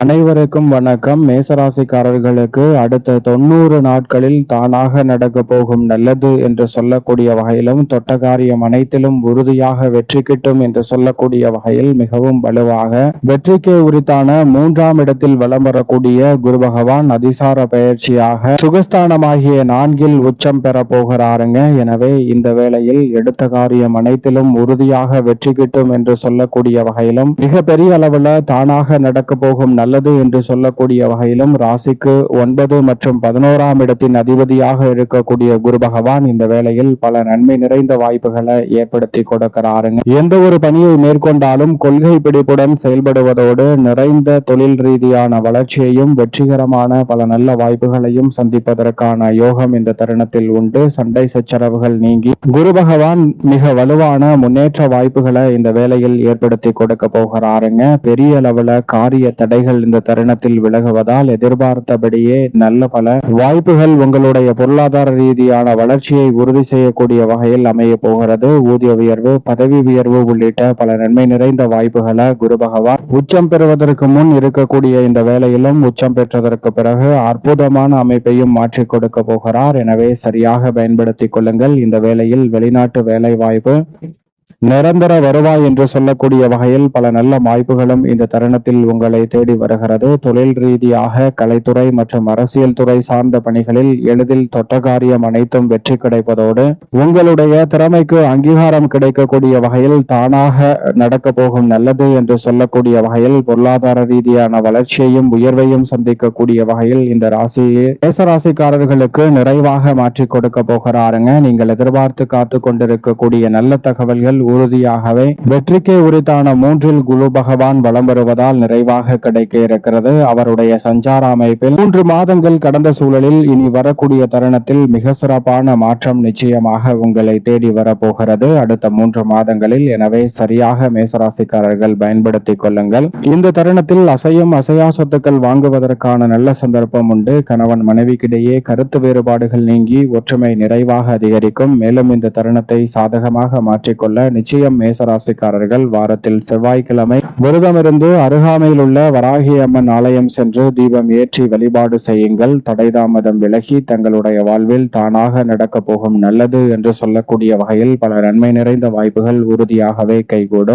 அனைவருக்கும் வணக்கம். மேசராசிக்காரர்களுக்கு அடுத்த தொண்ணூறு நாட்களில் தானாக நடக்க போகும் நல்லது என்று சொல்லக்கூடிய வகையிலும் தொட்ட காரியம் அனைத்திலும் உறுதியாக வெற்றி கிட்டும் என்று சொல்லக்கூடிய வகையில் மிகவும் வலுவாக வெற்றிக்கு உரித்தான மூன்றாம் இடத்தில் வலம் வரக்கூடிய குரு பகவான் அதிசார பயிற்சியாக சுகஸ்தானமாகிய நான்கில் உச்சம் பெற போகிறாருங்க. எனவே இந்த வேளையில் எடுத்த காரியம் அனைத்திலும் உறுதியாக வெற்றி கிட்டும் என்று சொல்லக்கூடிய வகையிலும் மிக பெரிய அளவுல தானாக நடக்க போகும் நல்லது என்று சொல்லக்கூடிய வகையிலும் ராசிக்கு ஒன்பது மற்றும் பதினோராம் இடத்தின் அதிபதியாக இருக்கக்கூடிய குரு பகவான் இந்த வேளையில் பல நன்மை நிறைந்த வாய்ப்புகளை ஏற்படுத்தி கொடுக்கிறாருங்க. எந்த ஒரு பணியை மேற்கொண்டாலும் கொள்கை பிடிப்புடன் செயல்படுவதோடு நிறைந்த தொழில் ரீதியான வளர்ச்சியையும் வெற்றிகரமான பல நல்ல வாய்ப்புகளையும் சந்திப்பதற்கான யோகம் இந்த தருணத்தில் உண்டு. சண்டை சச்சரவுகள் நீங்கி குரு பகவான் மிக வலுவான முன்னேற்ற வாய்ப்புகளை இந்த வேளையில் ஏற்படுத்தி கொடுக்க போகிறாருங்க. பெரிய அளவுல காரிய தடைகள் இந்த தருணத்தில் விலகுவதால் எதிர்பார்த்தபடியே நல்ல பல வாய்ப்புகள் உங்களுடைய பொருளாதார ரீதியான வளர்ச்சியை உறுதி செய்யக்கூடிய வகையில் அமைய போகிறது. ஊதிய உயர்வு பதவி உயர்வு உள்ளிட்ட பல நன்மை நிறைந்த வாய்ப்புகளை குரு பகவான் உச்சம் பெறுவதற்கு முன் இருக்கக்கூடிய இந்த வேலையிலும் உச்சம் பெற்றதற்கு பிறகு அற்புதமான அமைப்பையும் மாற்றி கொடுக்க போகிறார். எனவே சரியாக பயன்படுத்திக் கொள்ளுங்கள். இந்த வேளையில் வெளிநாட்டு வேலை வாய்ப்பு நிரந்தர வருவாய் என்று சொல்லக்கூடிய வகையில் பல நல்ல வாய்ப்புகளும் இந்த தருணத்தில் உங்களை தேடி வருகிறது. தொழில் ரீதியாக கலைத்துறை மற்றும் அரசியல் துறை சார்ந்த பணிகளில் எளிதில் தொட்டகாரியம் அனைத்தும் வெற்றி கிடைப்பதோடு உங்களுடைய திறமைக்கு அங்கீகாரம் கிடைக்கக்கூடிய வகையில் தானாக நடக்க போகும் நல்லது என்று சொல்லக்கூடிய வகையில் பொருளாதார ரீதியான வளர்ச்சியையும் உயர்வையும் சந்திக்கக்கூடிய வகையில் இந்த ராசியை ராசிக்காரர்களுக்கு நிறைவாக மாற்றி கொடுக்க போகிறாருங்க. நீங்கள் எதிர்பார்த்து காத்து கொண்டிருக்கக்கூடிய நல்ல தகவல்கள் உறுதியாகவே வெற்றிக்கு உரித்தான மூன்றில் குரு பகவான் வலம் வருவதால் நிறைவாக கிடைக்க இருக்கிறது. அவருடைய சஞ்சார அமைப்பில் மூன்று மாதங்கள் கடந்த சூழலில் இனி வரக்கூடிய தருணத்தில் மிக சிறப்பான மாற்றம் நிச்சயமாக உங்களை தேடி வரப்போகிறது. அடுத்த மூன்று மாதங்களில் எனவே சரியாக மேசராசிக்காரர்கள் பயன்படுத்திக் கொள்ளுங்கள். இந்த தருணத்தில் அசையும் அசையா சொத்துக்கள் வாங்குவதற்கான நல்ல சந்தர்ப்பம் உண்டு. கணவன் மனைவிக்கிடையே கருத்து வேறுபாடுகள் நீங்கி ஒற்றுமை நிறைவாக அதிகரிக்கும். மேலும் இந்த தருணத்தை சாதகமாக மாற்றிக்கொள்ள நிச்சயம் மேசராசிக்காரர்கள் வாரத்தில் செவ்வாய்க்கிழமை விரதமிருந்து அருகாமையில் உள்ள வராகி அம்மன் ஆலயம் சென்று தீபம் ஏற்றி வழிபாடு செய்யுங்கள். தடைதாமதம் விலகி தங்களுடைய வாழ்வில் தானாக நடக்க போகும் நல்லது என்று சொல்லக்கூடிய வகையில் பல நன்மை நிறைந்த வாய்ப்புகள் உறுதியாகவே கைகூடும்.